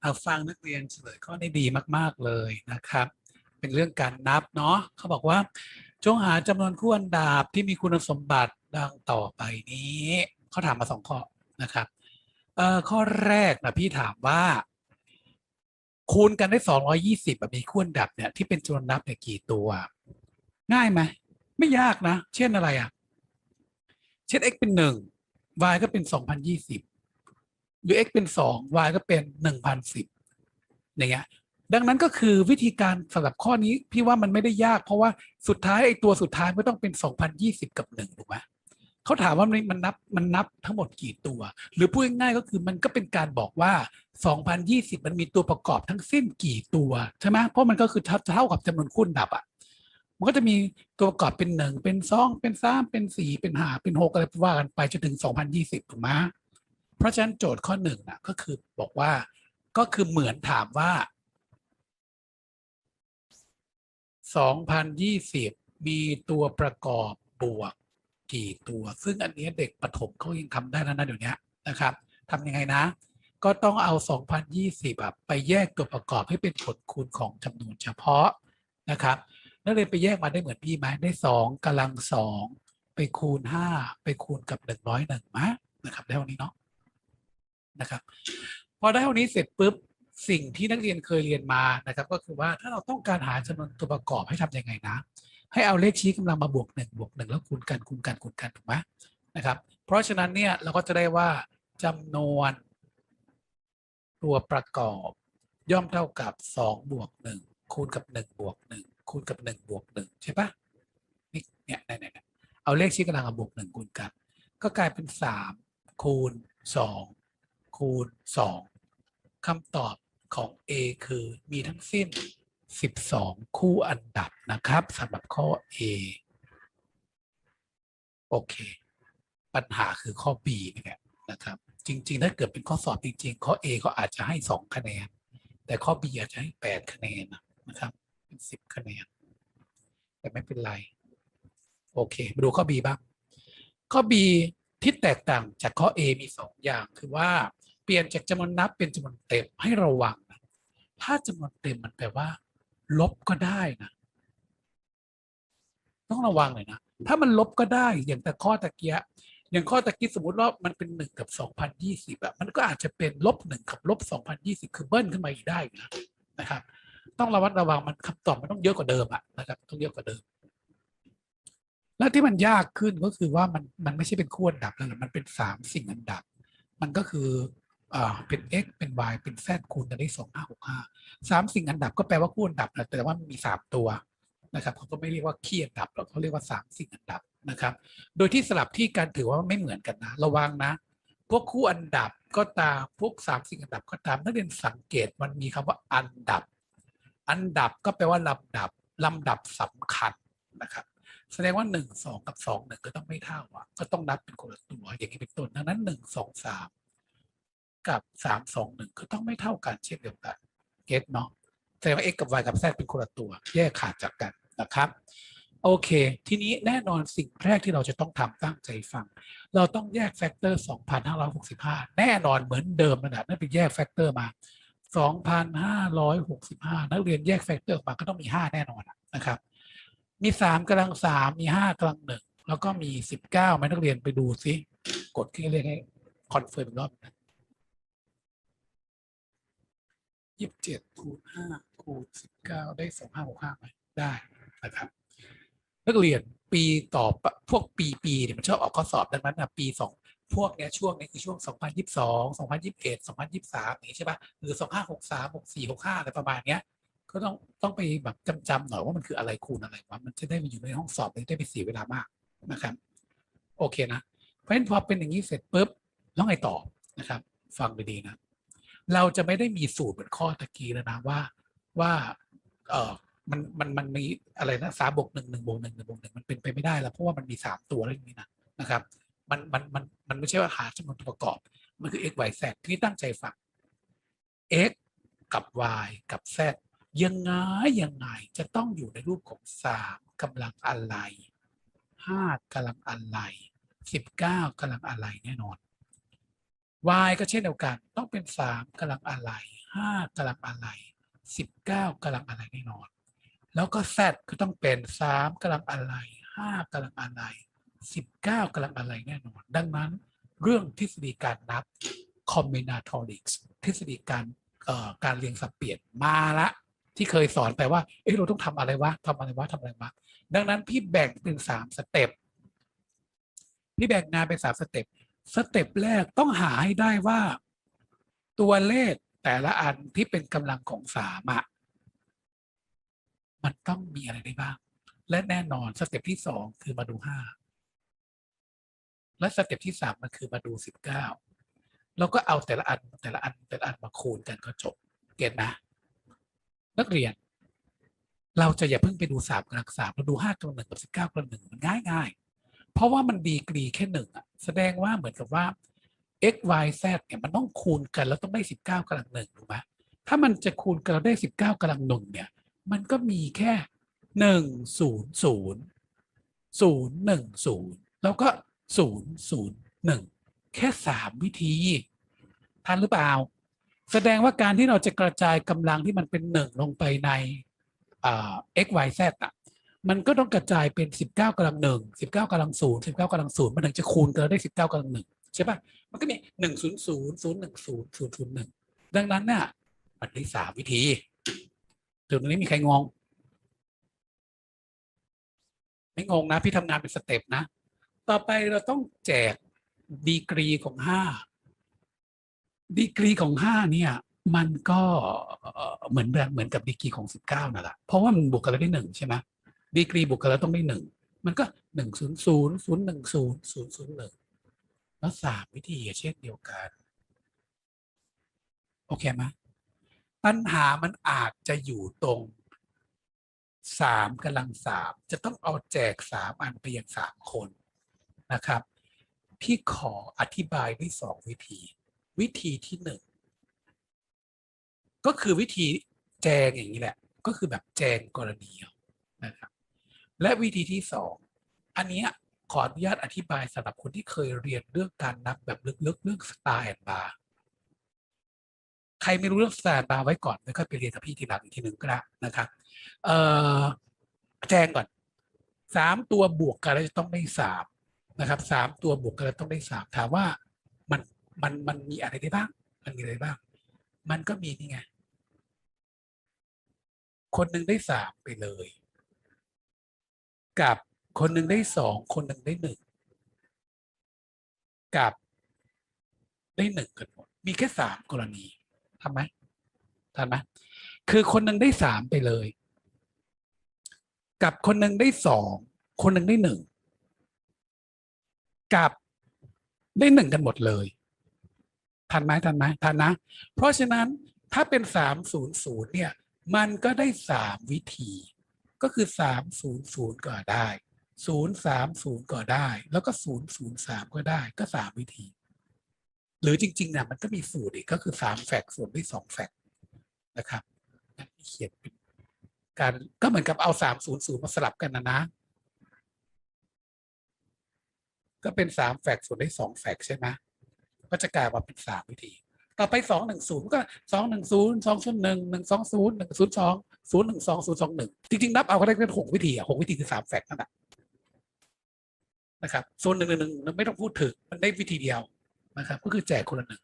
เอาฟังนักเรียนเฉลยข้อนี้ดีมาก ๆเลยนะครับ เป็นเรื่องการนับเนาะเขาบอกว่า จงหาจำนวนคู่อันดับที่มีคุณสมบัติดังต่อไปนี้เขาถามมาสองข้อนะครับเอ่อข้อแรกนะพี่ถามว่า คูณกันได้220แบบมีคู่อันดับเนี่ยที่เป็นจำนวนนับเนี่ยกี่ตัว ง่ายไหมไม่ยากนะ เช่นอะไรอะ เช่น x เป็นหนึ่ง y ก็เป็น2020หรือ x เป็นสอง y ก็เป็น 1010 อย่างเงี้ย ดังนั้นก็คือวิธีการสำหรับข้อนี้พี่ว่ามันไม่ได้ยาก เพราะว่าสุดท้ายไอ้ตัวสุดท้ายไม่ต้องเป็น 2020 กับหนึ่งถูกไหมเขาถามว่ามันมันนับมันนับทั้งหมดกี่ตัว หรือพูดง่ายๆก็คือมันก็เป็นการบอกว่า 2020 มันมีตัวประกอบทั้งสิ้นกี่ตัวใช่ไหมเพราะมันก็คือเท่าทากับจำนวนคูณดับอะมันก็จะมีตัวประกอบเป็นหนึ่งเป็นสองเป็นสามเป็นสี่เป็นห้าเป็นหกอะไรว่ากันไปจนถึง 2020ถูกไหม เพราะฉะนั้นโจทย์ข้อหนึ่งนะก็คือบอกว่าก็คือเหมือนถามว่า2020 มีตัวประกอบบวกกี่ตัว ซึ่งอันนี้เด็กประถมเขายังทำได้แล้วนะเดี๋ยวนี้นะครับทำยังไงนะ ก็ต้องเอา 2020อะไปแยกตัวประกอบให้เป็นผลคูณของจำนวนเฉพาะนะครับนักเรียนไปแยกมาได้เหมือนพี่ไหมได้สองกำลังสองไปคูณห้าไปคูณกับหนึ่งร้อยหนึ่งมะนะครับได้เท่านี้เนาะ นะครับพอได้เท่านี้เสร็จปุ๊บสิ่งที่นักเรียนเคยเรียนมานะครับ ก็คือว่าถ้าเราต้องการหาจำนวนตัวประกอบให้ทำยังไงนะ ให้เอาเลขชี้กำลังมาบวกหนึ่งบวกหนึ่งแล้วคูณกันคูณกันคูณกันถูกไหมนะครับ เพราะฉะนั้นเนี่ยเราก็จะได้ว่าจำนวนตัวประกอบ ย่อมเท่ากับสองบวกหนึ่งคูณกับหนึ่งบวกหนึ่งคูณกับหนึ่งบวกหนึ่งใช่ปะนี่เนี่ยเนี่ยเอาเลขชี้กำลังมาบวกหนึ่งคูณกัน ก็กลายเป็นสามคูณสอง คูณสองคำตอบของ A คือมีทั้งสิ้น 12 คู่อันดับนะครับสำหรับข้อ A โอเค ปัญหาคือข้อ B เนี่ยนะครับ จริง ๆ ถ้าเกิดเป็นข้อสอบจริง ๆ ข้อ A ก็อาจจะให้ 2 คะแนน แต่ข้อ B อาจจะให้ 8 คะแนนนะครับเป็น 10 คะแนน แต่ไม่เป็นไร โอเค มาดูข้อ B บ้าง ข้อ B ที่แตกต่างจากข้อ A มี 2 อย่างคือว่า ปลี่ยนจากจำนวนนับเป็นจำนวนเต็มให้ระวังนะถ้าจำนวนเต็มมันแปลว่า ลบก็ได้นะต้องระวังเลยนะ ถ้ามันลบก็ได้อย่างแต่ข้อตะเกียอย่างข้อตะกี้สมมติว่ามันเป็นหนึ่งกับสองพันยี่สิบอะมันก็อาจจะเป็นลบหนึ่งกับลบสองพันยี่สิบคือเบิ้ลขึ้นมาอีกได้นะนะครับ ต้องระวัดระวังมันคำตอบมันต้องเยอะกว่าเดิมอะนะครับ ต้องเยอะกว่าเดิม และที่มันยากขึ้นก็คือว่ามันมันไม่ใช่เป็นคู่อันดับแล้วมันเป็นสามสิ่งอันดับ มันก็คือ เป็น x เป็น y เป็น z คูณกันได้สองห้าหกห้าสามสิ่งอันดับก็แปลว่าคู่อันดับนะแต่ว่ามันมีสามตัวนะครับเขาก็ไม่เรียกว่าขี้อันดับหรอกเขาเรียกว่าสามสิ่งอันดับนะครับ โดยที่สลับที่กันถือว่าไม่เหมือนกันนะ ระวังนะ พวกคู่อันดับก็ตามพวกสามสิ่งอันดับก็ตามนักเรียนสังเกตมันมีคำว่าอันดับ อันดับก็แปลว่าลำดับลำดับสำคัญนะครับแสดงว่าหนึ่งสองกับสองหนึ่งก็ต้องไม่เท่าอะก็ต้องนับเป็นคนละตัวอย่างนี้เป็นต้นดังนั้นหนึ่งสองสาม กับสามสองหนึ่งก็ต้องไม่เท่ากันเช่นเดียวกันเก็ตเนาะแสดงว่า x กับ y กับ z เป็นคนละตัวแยกขาดจากกันนะครับ โอเค ทีนี้แน่นอนสิ่งแรกที่เราจะต้องทำตั้งใจฟัง เราต้องแยกแฟกเตอร์ 2,565 แน่นอนเหมือนเดิมนะนั่นเป็นแยกแฟกเตอร์มา 2,565 นักเรียนแยกแฟกเตอร์ออกมาก็ต้องมี 5 แน่นอนนะครับ มี 3กำลัง 3 มี 5กำลัง 1 แล้วก็มี 19ไหมนักเรียนไปดูซิ กดที่เรียกให้คอนเฟิร์มอีกรอบนะ 27คูณ5คูณ19ได้2565ไหมได้นะครับ นักเรียนปีต่อพวกปีปีเนี่ยมันชอบออกข้อสอบดังนั้นนะปีสองพวกเนี้ยช่วงนี้คือช่วง 2022 2021 2023อย่างนี้ใช่ปะหรือ 2563 64 65อะไรประมาณเนี้ย ก็ต้องต้องไปแบบจำจำหน่อยว่ามันคืออะไรคูณอะไรวะมันจะได้มาอยู่ในห้องสอบไม่ได้ไปเสียเวลามากนะครับ โอเคนะ เพราะฉะนั้นพอเป็นอย่างนี้เสร็จปุ๊บต้องไงต่อนะครับ ฟังดีนะ เราจะไม่ได้มีสูตรเหมือนข้อตะกี้แล้วนะว่าว่าเออมันมันมันมีอะไรนะสามบวกหนึ่งหนึ่งบวกหนึ่งหนึ่งบวกหนึ่งมันเป็นไปไม่ได้แล้วเพราะว่ามันมีสามตัวแล้วอย่างนี้นะนะครับมันมันมันมันไม่ใช่ว่าหาจำนวนตัวประกอบ มันคือ x y z ที่ตั้งใจฟัง x กับ y กับ z ยังไงยังไงจะต้องอยู่ในรูปของสามกำลังอะไรห้ากำลังอะไรสิบเก้ากำลังอะไรแน่นอน y ก็เช่นเดียวกันต้องเป็นสามกำลังอะไรห้ากำลังอะไรสิบเก้ากำลังอะไรแน่นอน แล้วก็ z ก็ต้องเป็นสามกำลังอะไรห้ากำลังอะไรสิบเก้ากำลังอะไรแน่นอน ดังนั้นเรื่องทฤษฎีการนับ combinatorics ทฤษฎีการเอ่อการเรียงสับเปลี่ยนมาละ ที่เคยสอนไปว่า เอ้เราต้องทำอะไรวะทำอะไรวะทำอะไรวะดังนั้นพี่แบ่งเป็นสามสเต็ปพี่แบ่งงานเป็นสามสเต็ป สเต็ปแรกต้องหาให้ได้ว่า ตัวเลขแต่ละอันที่เป็นกำลังของสามอะมันต้องมีอะไรได้บ้าง และแน่นอนสเต็ปที่สองคือมาดูห้าและสเต็ปที่สามมันคือมาดูสิบเก้าเราก็เอาแต่ละอันแต่ละอันแต่ละอันมาคูณกันก็จบเก็ตนะ นักเรียน เราจะอย่าเพิ่งไปดูสามกำลังสามเราดูห้ากำลังหนึ่งกับสิบเก้ากำลังหนึ่งมันง่ายง่ายเพราะว่ามันดีกรีแค่หนึ่งอะ แสดงว่าเหมือนกับว่า x y z เนี่ยมันต้องคูณกันแล้วต้องได้สิบเก้ากำลังหนึ่งถูกไหมถ้ามันจะคูณกันแล้วได้สิบเก้ากำลังหนึ่งเนี่ย มันก็มีแค่หนึ่งศูนย์ศูนย์ศูนย์หนึ่งศูนย์แล้วก็ศูนย์ศูนย์หนึ่งแค่สามวิธีทันหรือเปล่า แสดงว่าการที่เราจะกระจายกำลังที่มันเป็นหนึ่งลงไปใน x y z อะ มันก็ต้องกระจายเป็นสิบเก้ากำลังหนึ่งสิบเก้ากำลังศูนย์สิบเก้ากำลังศูนย์มันถึงจะคูณกันได้สิบเก้ากำลังหนึ่งใช่ปะมันก็มีหนึ่งศูนย์ศูนย์ศูนย์หนึ่งศูนย์ศูนย์ศูนย์หนึ่งดังนั้นเนี่ยมันได้สามวิธีถึงตรงนี้มีใครงงไม่งงนะ พี่ทำงานเป็นสเต็ปนะ ต่อไปเราต้องแจกดีกรีของห้าดีกรีของห้าเนี่ย มันก็เอ่อเหมือนแบบเหมือนกับดีกรีของสิบเก้านั่นแหละเพราะว่ามันบวกกันแล้วได้หนึ่งใช่ไหม ดีกรีบวกกันแล้วต้องได้หนึ่งมันก็หนึ่งศูนย์ศูนย์ศูนย์หนึ่งศูนย์ศูนย์ศูนย์หนึ่งแล้วสามวิธีเช่นเดียวกัน โอเคไหมปัญหามันอาจจะอยู่ตรงสามกำลังสามจะต้องเอาแจกสามอันไปยังสามคนนะครับ พี่ขออธิบายด้วยสองวิธี วิธีที่หนึ่งก็คือวิธีแจงอย่างนี้แหละ ก็คือแบบแจงกรณีนะครับ และวิธีที่สองอันนี้ขออนุญาตอธิบายสำหรับคนที่เคยเรียนเรื่องการนับแบบลึกๆเรื่องสไตล์แอนบาร์ใครไม่รู้เรื่องสไตล์แอนบาร์ไว้ก่อนแล้วก็ไปเรียนกับพี่ทีหลังอีกทีหนึ่งก็ได้นะครับเอ่อแจ้งก่อนสามตัวบวกกันแล้วจะต้องได้สามนะครับสามตัวบวกกันแล้วต้องได้สามถามว่ามันมันมันมีอะไรได้บ้าง มันมีอะไรบ้าง มันก็มีนี่ไง คนหนึ่งได้สามไปเลย กับคนหนึ่งได้สองคนหนึ่งได้หนึ่งกับได้หนึ่งกันหมดมีแค่สามกรณีทำไหมทันไหมคือคนหนึ่งได้สามไปเลย กับคนหนึ่งได้สองคนหนึ่งได้หนึ่งกับได้หนึ่งกันหมดเลย ทันไหมทันไหมทันนะ เพราะฉะนั้นถ้าเป็นสามศูนย์ศูนย์เนี่ย มันก็ได้สามวิธี ก็คือสามศูนย์ศูนย์ก็ได้ศูนย์สามศูนย์ก็ได้ แล้วก็ศูนย์ศูนย์สามก็ได้ ก็สามวิธี หรือจริงๆนี่ยมันก็มีสูตรอีกก็คือสามแฟกส่วนด้วยสองแฟกนะครับที่เขียนเป็นการก็เหมือนกับเอาสามศูนย์ศูนย์มาสลับกันนะนะ ก็เป็นสามแฟกส่วนได้สองแฟกใช่ไหมก็จะกลายมาเป็นสามวิธี ต่อไปสองหนึ่งศูนย์ก็สองหนึ่ง ศูนย์หนึ่งสองศูนย์สองหนึ่งจริงๆ นับเอาก็ได้เป็นหกวิธีอะหกวิธีคือสามแฟกต์นั่นแหละนะครับโซนหนึ่งหนึ่งไม่ต้องพูดถึงมันได้วิธีเดียวนะครับ ก็คือแจกคนละหนึ่ง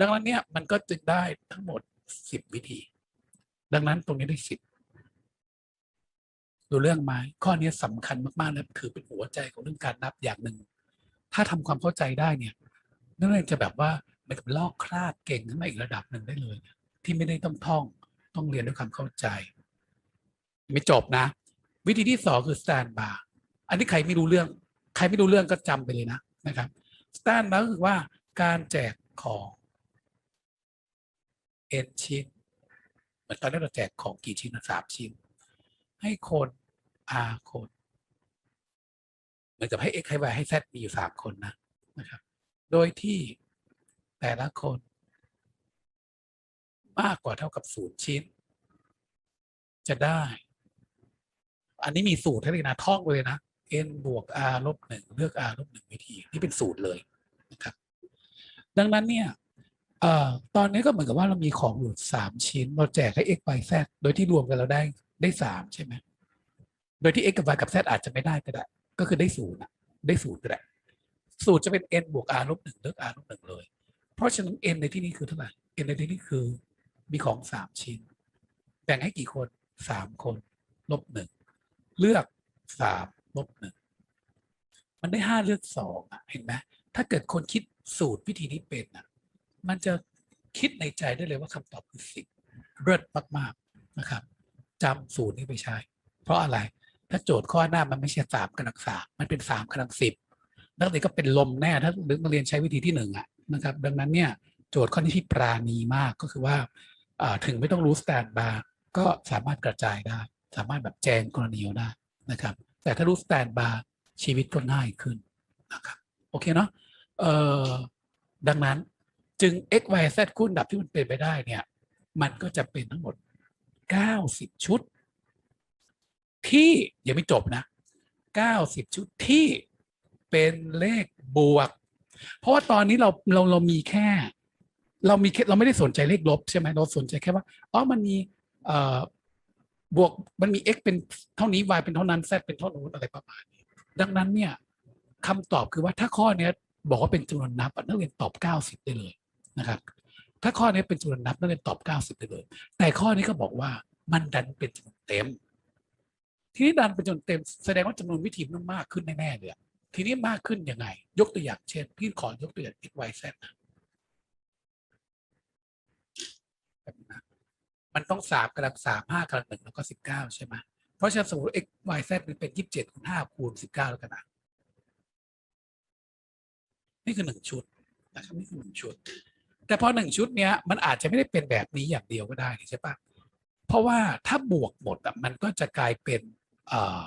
ดังนั้นเนี่ยมันก็จึงได้ทั้งหมดสิบวิธี ดังนั้นตรงนี้ได้สิบดูเรื่องไม้ข้อนี้สำคัญมากๆและถือเป็นหัวใจของเรื่องการนับอย่างหนึ่ง ถ้าทำความเข้าใจได้เนี่ยนั่นเลยจะแบบว่ามันกับลอกคราดเก่งขึ้นมาอีกระดับหนึ่งได้เลย ที่ไม่ได้ต้องท่อง ต้องเรียนด้วยความเข้าใจ ไม่จบนะ วิธีที่สองคือสแตนบาร์อันนี้ใครไม่รู้เรื่อง ใครไม่รู้เรื่องก็จำไปเลยนะนะครับสแตนบาร์ก็คือว่าการแจกของ n ชิ้นเหมือนตอนนี้เราแจกของกี่ชิ้นนะสามชิ้น ให้คน r คนเหมือนกับให้ x ให้ y ให้ z มีอยู่สามคนนะนะครับ โดยที่แต่ละคน มากกว่าเท่ากับศูนย์ชิ้น จะได้ อันนี้มีสูตรให้เลยนะท่องไปเลยนะ n บวก r ลบหนึ่งเลือก r ลบหนึ่งวิธี นี่เป็นสูตรเลยนะครับ ดังนั้นเนี่ยเอ่อตอนนี้ก็เหมือนกับว่าเรามีของอยู่สามชิ้น เราแจกให้ x y z โดยที่รวมกันเราได้ได้สามใช่ไหมโดยที่ x กับ y กับ z อาจจะไม่ได้ก็ได้ ก็คือได้ศูนย์ได้ศูนย์ก็ได้สูตรจะเป็น n บวก r ลบหนึ่งเลือก r ลบหนึ่งเลย เพราะฉะนั้น n ในที่นี้คือเท่าไหร่ n ในที่นี้คือ มีของสามชิ้น แบ่งให้กี่คนสามคน ลบหนึ่งเลือกสามลบหนึ่งมันได้ห้าเลือกสองอะเห็นไหมถ้าเกิดคนคิดสูตรวิธีนี้เป็นอะ มันจะคิดในใจได้เลยว่าคำตอบคือสิบเลิศมากๆนะครับจำสูตรนี้ไปใช้ เพราะอะไร ถ้าโจทย์ข้อหน้ามันไม่ใช่สามกำลังสามมันเป็นสามกำลังสิบนักเรียนก็เป็นลมแน่ถ้านักเรียนใช้วิธีที่หนึ่งอะนะครับ ดังนั้นเนี่ยโจทย์ข้อนี้ที่ปราณีมากก็คือว่า ถึงไม่ต้องรู้สแตนบาร์ก็สามารถกระจายได้ สามารถแบบแจงกรณีเอาได้นะครับ แต่ถ้ารู้สแตนบาร์ชีวิตก็ง่ายขึ้นนะครับโอเคเนาะดังนั้นจึง x y z คู่อันดับที่มันเป็นไปได้เนี่ย มันก็จะเป็นทั้งหมด 90 ชุด ที่ยังไม่จบนะ 90 ชุดที่เป็นเลขบวก เพราะว่าตอนนี้เราเราเรามีแค่ เรามีเราไม่ได้สนใจเลขลบใช่ไหมเราสนใจแค่ว่าอ๋อมันมีเอ่อบวกมันมี x เป็นเท่านี้ y เป็นเท่านั้น z เป็นเท่านู้นอะไรประมาณนี้ดังนั้นเนี่ยคำตอบคือว่าถ้าข้อเนี้ยบอกว่าเป็นจำนวนนับนักเรียนตอบ 90 ได้เลยนะครับ ถ้าข้อนี้เป็นจำนวนนับนักเรียนตอบ 90 ได้เลย แต่ข้อนี้ก็บอกว่ามันดันเป็นจำนวนเต็ม ทีนี้ดันเป็นจำนวนเต็ม แสดงว่าจำนวนวิธีมันมากขึ้นแน่ๆเลยทีนี้มากขึ้นยังไง ยกตัวอย่างเช่น พี่ขอยกตัวอย่าง x y z นะแบบนี้นะ มันต้องสามกำลังสามห้ากำลังหนึ่งแล้วก็สิบเก้าใช่ไหมเพราะฉะนั้นสมมติ x y z มันเป็นยี่สิบเจ็ดคูณห้าคูณสิบเก้าแล้วกันนะนี่คือหนึ่งชุดนะครับนี่คือหนึ่งชุด แต่พอหนึ่งชุดเนี้ยมันอาจจะไม่ได้เป็นแบบนี้อย่างเดียวก็ได้ใช่ปะเพราะว่าถ้าบวกหมดอะมันก็จะกลายเป็นเอ่อ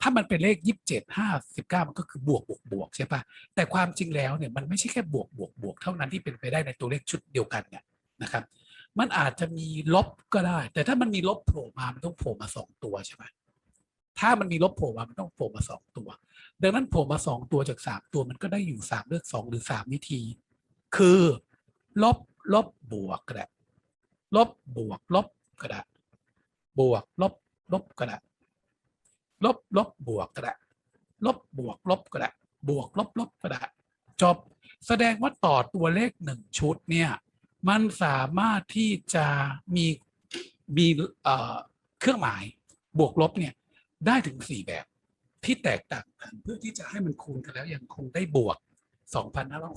ถ้ามันเป็นเลขยี่สิบเจ็ดห้าสิบเก้ามันก็คือบวกบวกบวกใช่ปะแต่ความจริงแล้วเนี่ยมันไม่ใช่แค่บวกบวกบวกเท่านั้นที่เป็นไปได้ในตัวเลขชุดเดียวกันเนี่ยนะครับ มันอาจจะมีลบก็ได้ แต่ถ้ามันมีลบโผล่มามันต้องโผล่มาสองตัวใช่ไหมถ้ามันมีลบโผล่มามันต้องโผล่มาสองตัว ดังนั้นโผล่มาสองตัวจากสามตัวมันก็ได้อยู่สามเลือกสองหรือสามวิธี คือลบลบบวกก็ได้ลบบวกลบก็ได้บวกลบลบก็ได้ลบลบบวกก็ได้ลบบวกลบก็ได้บวกลบลบก็ได้จบแสดงว่าต่อตัวเลขหนึ่งชุดเนี่ย มันสามารถที่จะมีมีเครื่องหมายบวกลบเนี่ยได้ถึงสี่แบบที่แตกต่างกันเพื่อที่จะให้มันคูณกันแล้วยังคงได้บวก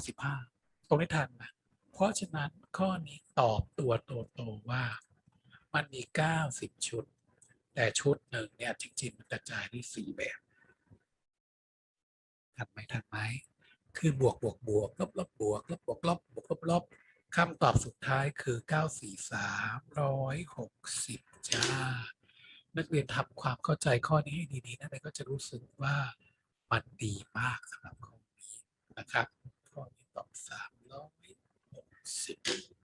2,565 ตรงนี้ทันไหมเพราะฉะนั้นข้อนี้ตอบตัวโตโตๆว่ามันมี 90 ชุด แต่ชุดหนึ่งเนี่ยจริงๆ มันกระจายได้สี่แบบทันไหมทันไหมคือบวกบวกบวกลบลบบวกลบบวกลบบวกลบลบ คำตอบสุดท้ายคือ 94360 จ้า นักเรียนทำความเข้าใจข้อนี้ให้ดีๆนักเรียนก็จะรู้สึกว่ามันดีมากสำหรับข้อนี้นะครับ ข้อนี้ตอบ 360